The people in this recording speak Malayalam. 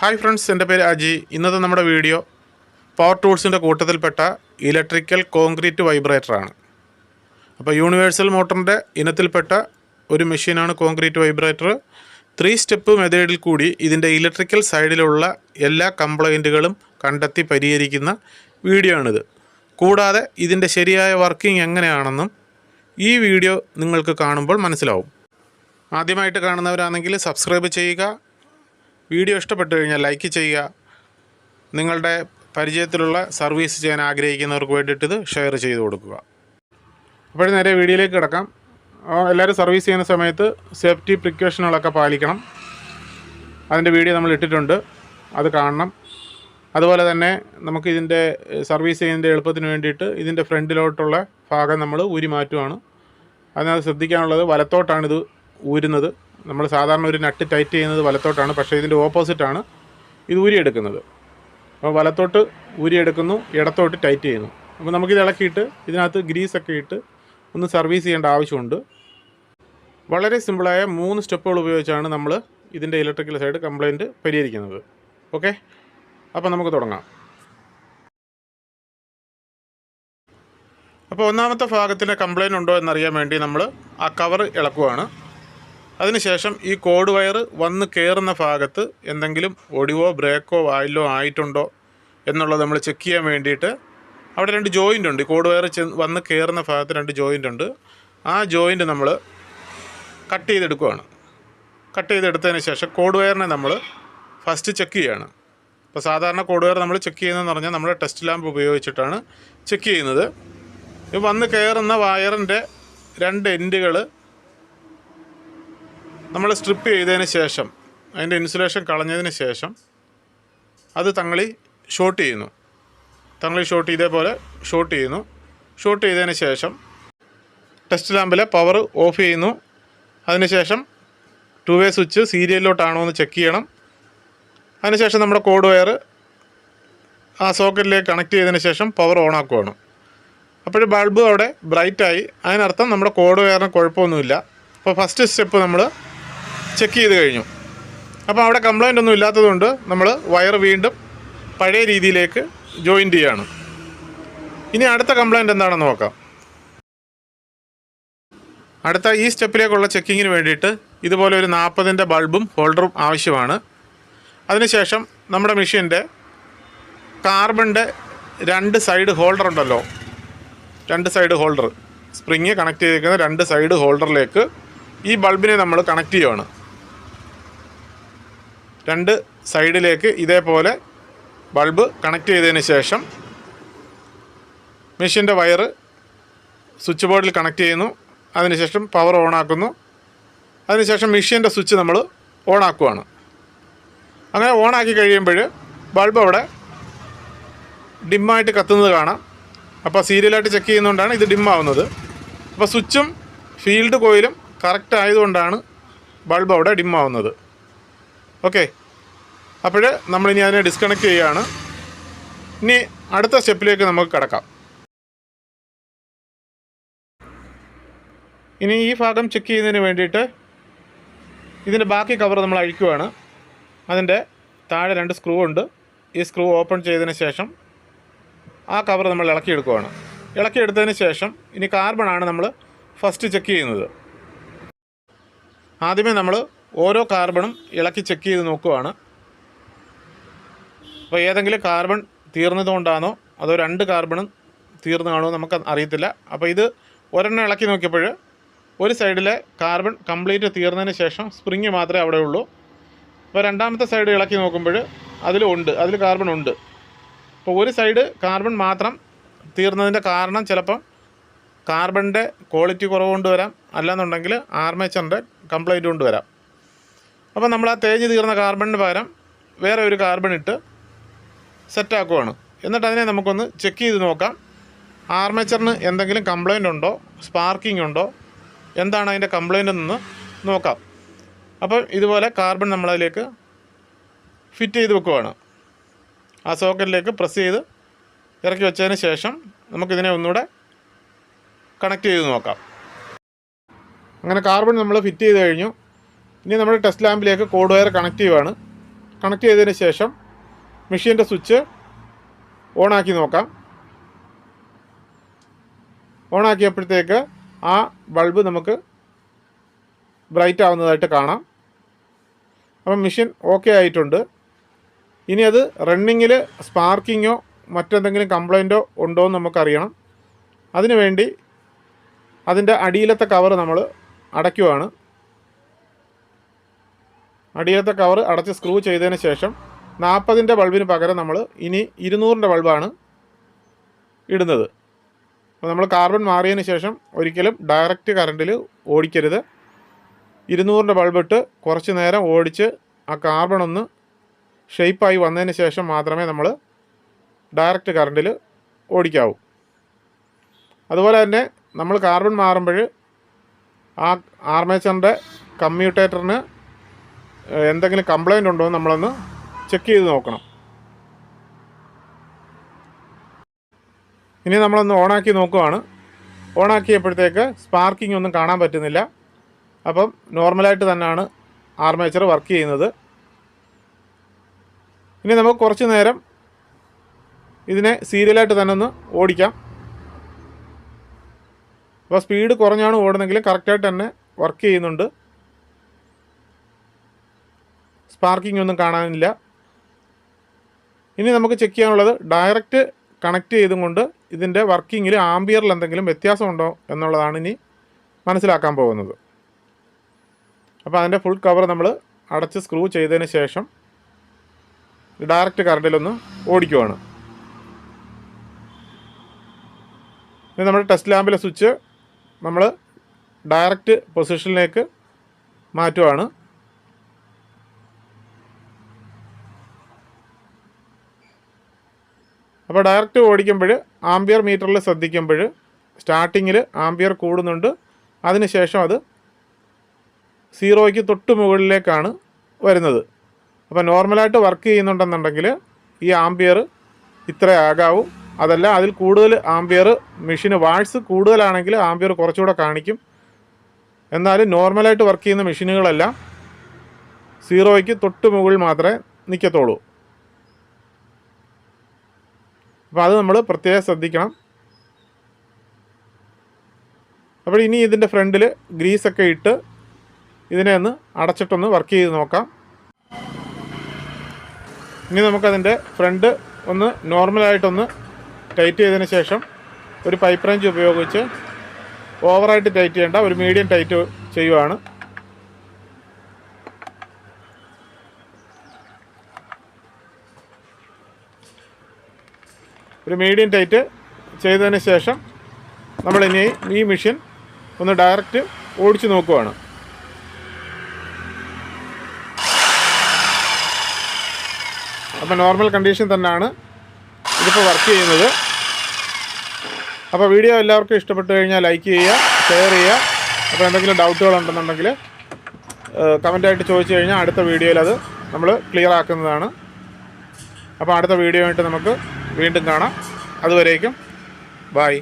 ഹായ് ഫ്രണ്ട്സ് എന്റെ പേര് അജി. ഇന്നത്തെ നമ്മുടെ വീഡിയോ പവർ ടൂൾസിന്റെ കൂട്ടത്തിൽപ്പെട്ട ഇലക്ട്രിക്കൽ കോൺക്രീറ്റ് വൈബ്രേറ്ററാണ് അപ്പോൾ യൂണിവേഴ്സൽ മോട്ടറിന്റെ ഇനത്തിൽപ്പെട്ട ഒരു മെഷീനാണ് കോൺക്രീറ്റ് വൈബ്രേറ്റർ ത്രീ സ്റ്റെപ്പ് മെത്തേഡിൽ കൂടി ഇതിന്റെ ഇലക്ട്രിക്കൽ സൈഡിലുള്ള എല്ലാ കംപ്ലൈന്റുകളും കണ്ടെത്തി പരിഹരിക്കുന്ന വീഡിയോ ആണിത്. കൂടാതെ ഇതിന്റെ ശരിയായ വർക്കിംഗ് എങ്ങനെയാണെന്നും ഈ വീഡിയോ നിങ്ങൾക്ക് കാണുമ്പോൾ മനസ്സിലാവും. ആദ്യമായിട്ട് കാണുന്നവരാണെങ്കിൽ സബ്സ്ക്രൈബ് ചെയ്യുക വീഡിയോ ഇഷ്ടപ്പെട്ടു കഴിഞ്ഞാൽ ലൈക്ക് ചെയ്യുക. നിങ്ങളുടെ പരിചയത്തിലുള്ള സർവീസ് ചെയ്യാൻ ആഗ്രഹിക്കുന്നവർക്ക് വേണ്ടിയിട്ട് ഇത് ഷെയർ ചെയ്ത് കൊടുക്കുക. അപ്പോൾ നേരെ വീഡിയോയിലേക്ക് കിടക്കാം. എല്ലാവരും സർവീസ് ചെയ്യുന്ന സമയത്ത് സേഫ്റ്റി പ്രിക്കോഷനുകളൊക്കെ പാലിക്കണം. അതിന്റെ വീഡിയോ നമ്മൾ ഇട്ടിട്ടുണ്ട്. അത് കാണണം. അതുപോലെ തന്നെ നമുക്ക് ഇതിന്റെ സർവീസ് ചെയ്യുന്നതിന്റെ എളുപ്പത്തിന് വേണ്ടിയിട്ട് ഇതിന്റെ ഫ്രണ്ടിലോട്ടുള്ള ഭാഗം നമ്മൾ ഊരി മാറ്റുവാണ്. അതിനകത്ത് ശ്രദ്ധിക്കാനുള്ളത് വലത്തോട്ടാണിത് ഊരുന്നത്. നമ്മൾ സാധാരണ ഒരു നട്ട് ടൈറ്റ് ചെയ്യുന്നത് വലത്തോട്ടാണ് പക്ഷേ ഇതിന്റെ ഓപ്പോസിറ്റാണ് ഇത് ഊരിയെടുക്കുന്നത്. അപ്പോൾ വലത്തോട്ട് ഊരിയെടുക്കുന്നു ഇടത്തോട്ട് ടൈറ്റ് ചെയ്യുന്നു. അപ്പോൾ നമുക്കിത് ഇളക്കിയിട്ട് ഇതിനകത്ത് ഗ്രീസൊക്കെ ഇട്ട് ഒന്ന് സർവീസ് ചെയ്യേണ്ട ആവശ്യമുണ്ട്. വളരെ സിമ്പിളായ മൂന്ന് സ്റ്റെപ്പുകൾ ഉപയോഗിച്ചാണ് നമ്മൾ ഇതിന്റെ ഇലക്ട്രിക്കൽ സൈഡ് കംപ്ലൈന്റ് പരിഹരിക്കുന്നത്. ഓക്കെ? അപ്പോൾ നമുക്ക് തുടങ്ങാം. അപ്പോൾ ഒന്നാമത്തെ ഭാഗത്തിന്റെ കംപ്ലൈന്റ് ഉണ്ടോ എന്നറിയാൻ വേണ്ടി നമ്മൾ ആ കവർ ഇളക്കുവാണ്. അതിനുശേഷം ഈ കോഡ് വയർ വന്ന് കയറുന്ന ഭാഗത്ത് എന്തെങ്കിലും ഒടിവോ ബ്രേക്കോ വായിലോ ആയിട്ടുണ്ടോ എന്നുള്ളത് നമ്മൾ ചെക്ക് ചെയ്യാൻ വേണ്ടിയിട്ട് അവിടെ രണ്ട് ജോയിന്റ് ഉണ്ട്. ഈ കോഡ് വയർ വന്ന് കയറുന്ന ഭാഗത്ത് രണ്ട് ജോയിന്റ് ഉണ്ട്. ആ ജോയിന്റ് നമ്മൾ കട്ട് ചെയ്തെടുക്കുവാണ്. കട്ട് ചെയ്തെടുത്തതിന് ശേഷം കോഡ് വയറിനെ നമ്മൾ ഫസ്റ്റ് ചെക്ക് ചെയ്യുകയാണ് ഇപ്പോൾ സാധാരണ കോഡ് വയർ നമ്മൾ ചെക്ക് ചെയ്യുന്നതെന്ന് പറഞ്ഞാൽ നമ്മുടെ ടെസ്റ്റ് ലാമ്പ് ഉപയോഗിച്ചിട്ടാണ് ചെക്ക് ചെയ്യുന്നത്. വന്ന് കയറുന്ന വയറിന്റെ രണ്ട് എൻഡുകൾ നമ്മൾ സ്ട്രിപ്പ് ചെയ്തതിന് ശേഷം അതിന്റെ ഇൻസുലേഷൻ കളഞ്ഞതിന് ശേഷം അത് തങ്ങളി ഷോട്ട് ചെയ്യുന്നു. തങ്ങളി ഷോട്ട് ഇതേപോലെ ഷോട്ട് ചെയ്യുന്നു. ഷോട്ട് ചെയ്തതിന് ശേഷം ടെസ്റ്റ് ലാമ്പിലെ പവർ ഓഫ് ചെയ്യുന്നു. അതിനുശേഷം ടു വേ സ്വിച്ച് സീരിയലിലോട്ടാണോ എന്ന് ചെക്ക് ചെയ്യണം. അതിനുശേഷം നമ്മുടെ കോഡ് വയർ ആ സോക്കറ്റിലേക്ക് കണക്ട് ചെയ്തതിന് ശേഷം പവർ ഓൺ ആക്കുകയാണ് അപ്പോൾ ബൾബ് അവിടെ ബ്രൈറ്റായി അതിനർത്ഥം നമ്മുടെ കോഡ് വയറിന് കുഴപ്പമൊന്നുമില്ല. അപ്പോൾ ഫസ്റ്റ് സ്റ്റെപ്പ് നമ്മൾ ചെക്ക് ചെയ്ത് കഴിഞ്ഞു. അപ്പോൾ അവിടെ കംപ്ലൈന്റ് ഒന്നും ഇല്ലാത്തതുകൊണ്ട് നമ്മൾ വയർ വീണ്ടും പഴയ രീതിയിലേക്ക് ജോയിന്റ് ചെയ്യാണ്. ഇനി അടുത്ത കംപ്ലൈന്റ് എന്താണെന്ന് നോക്കാം. അടുത്ത ഈ സ്റ്റെപ്പിലേക്കുള്ള ചെക്കിങ്ങിന് വേണ്ടിയിട്ട് ഇതുപോലെ ഒരു നാൽപ്പതിന്റെ ബൾബും ഹോൾഡറും ആവശ്യമാണ്. അതിനുശേഷം നമ്മുടെ മെഷീന്റെ കാർബണിന്റെ രണ്ട് സൈഡ് ഹോൾഡർ ഉണ്ടല്ലോ. രണ്ട് സൈഡ് ഹോൾഡർ സ്പ്രിങ് കണക്ട് ചെയ്തിരിക്കുന്ന രണ്ട് സൈഡ് ഹോൾഡറിലേക്ക് ഈ ബൾബിനെ നമ്മൾ കണക്ട് ചെയ്യുവാണ്. രണ്ട് സൈഡിലേക്ക് ഇതേപോലെ ബൾബ് കണക്ട് ചെയ്തതിന് ശേഷം മെഷീന്റെ വയറ് സ്വിച്ച് ബോർഡിൽ കണക്ട് ചെയ്യുന്നു. അതിനുശേഷം പവർ ഓൺ ആക്കുന്നു. അതിനുശേഷം മെഷീന്റെ സ്വിച്ച് നമ്മൾ ഓൺ ആക്കുവാണ്. അങ്ങനെ ഓൺ ആക്കി കഴിയുമ്പോൾ ബൾബ് അവിടെ ഡിമ്മായിട്ട് കത്തുന്നത് കാണാം. അപ്പോൾ സീരിയലായിട്ട് ചെക്ക് ചെയ്യുന്നതുകൊണ്ടാണ് ഇത് ഡിമ്മാവുന്നത്. അപ്പോൾ സ്വിച്ചും ഫീൽഡ് കോയിലും കറക്റ്റ് ആയതുകൊണ്ടാണ് ബൾബ് അവിടെ ഡിമ്മാവുന്നത്. ഓക്കെ. അപ്പോൾ നമ്മളിനി അതിനെ ഡിസ്കണക്ട് ചെയ്യുകയാണ് ഇനി അടുത്ത സ്റ്റെപ്പിലേക്ക് നമുക്ക് കിടക്കാം. ഇനി ഈ ഭാഗം ചെക്ക് ചെയ്യുന്നതിന് വേണ്ടിയിട്ട് ഇതിന്റെ ബാക്കി കവർ നമ്മൾ അഴിക്കുവാണ്. അതിന്റെ താഴെ രണ്ട് സ്ക്രൂ ഉണ്ട്. ഈ സ്ക്രൂ ഓപ്പൺ ചെയ്തതിന് ശേഷം ആ കവർ നമ്മൾ ഇളക്കിയെടുക്കുവാണ്. ഇളക്കിയെടുത്തതിന് ശേഷം ഇനി കാർബൺ ആണ് നമ്മൾ ഫസ്റ്റ് ചെക്ക് ചെയ്യുന്നത്. ആദ്യമേ നമ്മൾ ഓരോ കാർബണും ഇളക്കി ചെക്ക് ചെയ്ത് നോക്കുവാണ്. അപ്പോൾ ഏതെങ്കിലും കാർബൺ തീർന്നതുകൊണ്ടാണോ അതോ രണ്ട് കാർബണും തീർന്നതാണോ നമുക്ക് അറിയത്തില്ല. അപ്പോൾ ഇത് ഒരെണ്ണം ഇളക്കി നോക്കിയപ്പോൾ ഒരു സൈഡിലെ കാർബൺ കംപ്ലീറ്റ് തീർന്നതിന് ശേഷം സ്പ്രിങ് മാത്രമേ അവിടെ ഉള്ളൂ. അപ്പോൾ രണ്ടാമത്തെ സൈഡ് ഇളക്കി നോക്കുമ്പോൾ അതിലുണ്ട് അതിൽ കാർബൺ ഉണ്ട്. അപ്പോൾ ഒരു സൈഡ് കാർബൺ മാത്രം തീർന്നതിന്റെ കാരണം ചിലപ്പം കാർബണിന്റെ ക്വാളിറ്റി കുറവ് കൊണ്ടുവരാം അല്ലാന്നുണ്ടെങ്കിൽ ആർമേച്ചറിന്റെ കംപ്ലൈന്റ് കൊണ്ട് വരാം. അപ്പോൾ നമ്മൾ ആ തേഞ്ഞ് തീർന്ന കാർബണിന് പകരം വേറെ ഒരു കാർബൺ ഇട്ട് സെറ്റാക്കുവാണ് എന്നിട്ട് അതിനെ നമുക്കൊന്ന് ചെക്ക് ചെയ്ത് നോക്കാം. ആർമേച്ചറിന് എന്തെങ്കിലും കംപ്ലൈന്റ് ഉണ്ടോ? സ്പാർക്കിംഗ് ഉണ്ടോ? എന്താണ് അതിന്റെ കംപ്ലൈന്റ് എന്ന് നോക്കാം. അപ്പോൾ ഇതുപോലെ കാർബൺ നമ്മളതിലേക്ക് ഫിറ്റ് ചെയ്ത് വെക്കുവാണ്. ആ സോക്കറ്റിലേക്ക് പ്രസ് ചെയ്ത് ഇറക്കി വെച്ചതിന് ശേഷം നമുക്കിതിനെ ഒന്നുകൂടെ കണക്ട് ചെയ്ത് നോക്കാം. അങ്ങനെ കാർബൺ നമ്മൾ ഫിറ്റ് ചെയ്ത് കഴിഞ്ഞു. ഇനി നമ്മുടെ ടെസ്റ്റ് ലാമ്പിലേക്ക് കോഡ് വയർ കണക്ട് ചെയ്യുവാണ്. കണക്ട് ചെയ്തതിന് ശേഷം മെഷീന്റെ സ്വിച്ച് ഓണാക്കി നോക്കാം. ഓണാക്കിയപ്പോഴത്തേക്ക് ആ ബൾബ് നമുക്ക് ബ്രൈറ്റ് ആവുന്നതായിട്ട് കാണാം. അപ്പം മെഷീൻ ഓക്കെ ആയിട്ടുണ്ട്. ഇനി അത് റണ്ണിങ്ങിൽ സ്പാർക്കിങ്ങോ മറ്റെന്തെങ്കിലും കംപ്ലൈന്റോ ഉണ്ടോ എന്ന് നമുക്കറിയണം. അതിനുവേണ്ടി അതിന്റെ അടിയിലത്തെ കവർ നമ്മൾ അടയ്ക്കുവാണ്. അടിയിലത്തെ കവർ അടച്ച് സ്ക്രൂ ചെയ്തതിന് ശേഷം നാൽപ്പതിന്റെ ബൾബിന് പകരം നമ്മൾ ഇനി ഇരുന്നൂറിന്റെ ബൾബാണ് ഇടുന്നത്. അപ്പോൾ നമ്മൾ കാർബൺ മാറിയതിന് ശേഷം ഒരിക്കലും ഡയറക്റ്റ് കറണ്ടിൽ ഓടിക്കരുത്. ഇരുന്നൂറിന്റെ ബൾബിട്ട് കുറച്ച് നേരം ഓടിച്ച് ആ കാർബൺ ഒന്ന് ഷെയ്പ്പായി വന്നതിന് ശേഷം മാത്രമേ നമ്മൾ ഡയറക്റ്റ് കറണ്ടിൽ ഓടിക്കാവൂ. അതുപോലെ തന്നെ നമ്മൾ കാർബൺ മാറുമ്പോൾ ആ ആർമേച്ചറിന്റെ കമ്മ്യൂട്ടേറ്ററിന് എന്തെങ്കിലും കംപ്ലൈന്റ് ഉണ്ടോ എന്ന് നമ്മളൊന്ന് ചെക്ക് ചെയ്ത് നോക്കണം. ഇനി നമ്മളൊന്ന് ഓണാക്കി നോക്കുവാണ്. ഓണാക്കിയപ്പോഴത്തേക്ക് സ്പാർക്കിംഗ് ഒന്നും കാണാൻ പറ്റുന്നില്ല. അപ്പം നോർമലായിട്ട് തന്നെയാണ് ആർമേച്ചർ വർക്ക് ചെയ്യുന്നത്. ഇനി നമുക്ക് കുറച്ച് നേരം ഇതിനെ സീരിയലായിട്ട് തന്നെ ഒന്ന് ഓടിക്കാം. അപ്പോൾ സ്പീഡ് കുറഞ്ഞാണ് ഓടുന്നെങ്കിലും കറക്റ്റായിട്ട് തന്നെ വർക്ക് ചെയ്യുന്നുണ്ട്. സ്പാർക്കിംഗ് ഒന്നും കാണാനില്ല. ഇനി നമുക്ക് ചെക്ക് ചെയ്യാനുള്ളത് ഡയറക്റ്റ് കണക്ട് ചെയ്തും കൊണ്ട് ഇതിന്റെ വർക്കിങ്ങിൽ ആംബിയറിൽ എന്തെങ്കിലും വ്യത്യാസമുണ്ടോ എന്നുള്ളതാണ് ഇനി മനസ്സിലാക്കാൻ പോകുന്നത്. അപ്പോൾ അതിന്റെ ഫുൾ കവർ നമ്മൾ അടച്ച് സ്ക്രൂ ചെയ്തതിന് ശേഷം ഡയറക്റ്റ് കറണ്ടിലൊന്ന് ഓടിക്കുവാണ്. ഇനി നമ്മുടെ ടെസ്റ്റ് ലാമ്പിലെ സ്വിച്ച് നമ്മൾ ഡയറക്റ്റ് പൊസിഷനിലേക്ക് മാറ്റുവാണ്. അപ്പോൾ ഡയറക്റ്റ് ഓടിക്കുമ്പോൾ ആംബിയർ മീറ്ററിൽ ശ്രദ്ധിക്കുമ്പോൾ സ്റ്റാർട്ടിങ്ങിൽ ആംബിയർ കൂടുന്നുണ്ട്. അതിനുശേഷം അത് സീറോയ്ക്ക് തൊട്ട് മുകളിലേക്കാണ് വരുന്നത്. അപ്പോൾ നോർമലായിട്ട് വർക്ക് ചെയ്യുന്നുണ്ടെന്നുണ്ടെങ്കിൽ ഈ ആംബിയർ ഇത്ര ആകാവൂ. അതല്ല അതിൽ കൂടുതൽ ആംബിയർ മെഷീന് വാട്സ് കൂടുതലാണെങ്കിൽ ആംബിയർ കുറച്ചുകൂടെ കാണിക്കും. എന്നാലും നോർമലായിട്ട് വർക്ക് ചെയ്യുന്ന മെഷീനുകളെല്ലാം സീറോയ്ക്ക് തൊട്ട് മുകളിൽ മാത്രമേ നിൽക്കത്തുള്ളൂ. അപ്പോൾ അത് നമ്മൾ പ്രത്യേകം ശ്രദ്ധിക്കണം. അപ്പോൾ ഇനി ഇതിന്റെ ഫ്രണ്ടിൽ ഗ്രീസൊക്കെ ഇട്ട് ഇതിനെ ഒന്ന് അടച്ചിട്ടൊന്ന് വർക്ക് ചെയ്ത് നോക്കാം. ഇനി നമുക്കതിന്റെ ഫ്രണ്ട് ഒന്ന് നോർമലായിട്ടൊന്ന് ടൈറ്റ് ചെയ്തതിന് ശേഷം ഒരു പൈപ്പ് റേഞ്ച് ഉപയോഗിച്ച് ഓവറായിട്ട് ടൈറ്റ് ചെയ്യേണ്ട ഒരു മീഡിയം ടൈറ്റ് ചെയ്യുവാണ്. ഒരു മീഡിയം ടൈറ്റ് ചെയ്തതിന് ശേഷം നമ്മളിനി ഈ മെഷീൻ ഒന്ന് ഡയറക്റ്റ് ഓടിച്ചു നോക്കുവാണ്. അപ്പോൾ നോർമൽ കണ്ടീഷൻ തന്നെയാണ് ഇതിപ്പോൾ വർക്ക് ചെയ്യുന്നത്. അപ്പോൾ വീഡിയോ എല്ലാവർക്കും ഇഷ്ടപ്പെട്ടു കഴിഞ്ഞാൽ ലൈക്ക് ചെയ്യുക ഷെയർ ചെയ്യുക. അപ്പോൾ എന്തെങ്കിലും ഡൗട്ടുകൾ ഉണ്ടെന്നുണ്ടെങ്കിൽ കമന്റായിട്ട് ചോദിച്ചു കഴിഞ്ഞാൽ അടുത്ത വീഡിയോയിൽ അത് നമ്മൾ ക്ലിയർ ആക്കുന്നതാണ്. അപ്പോൾ അടുത്ത വീഡിയോ ആയിട്ട് നമുക്ക് വീണ്ടും കാണാം. അതുവരേക്കും. ബായ്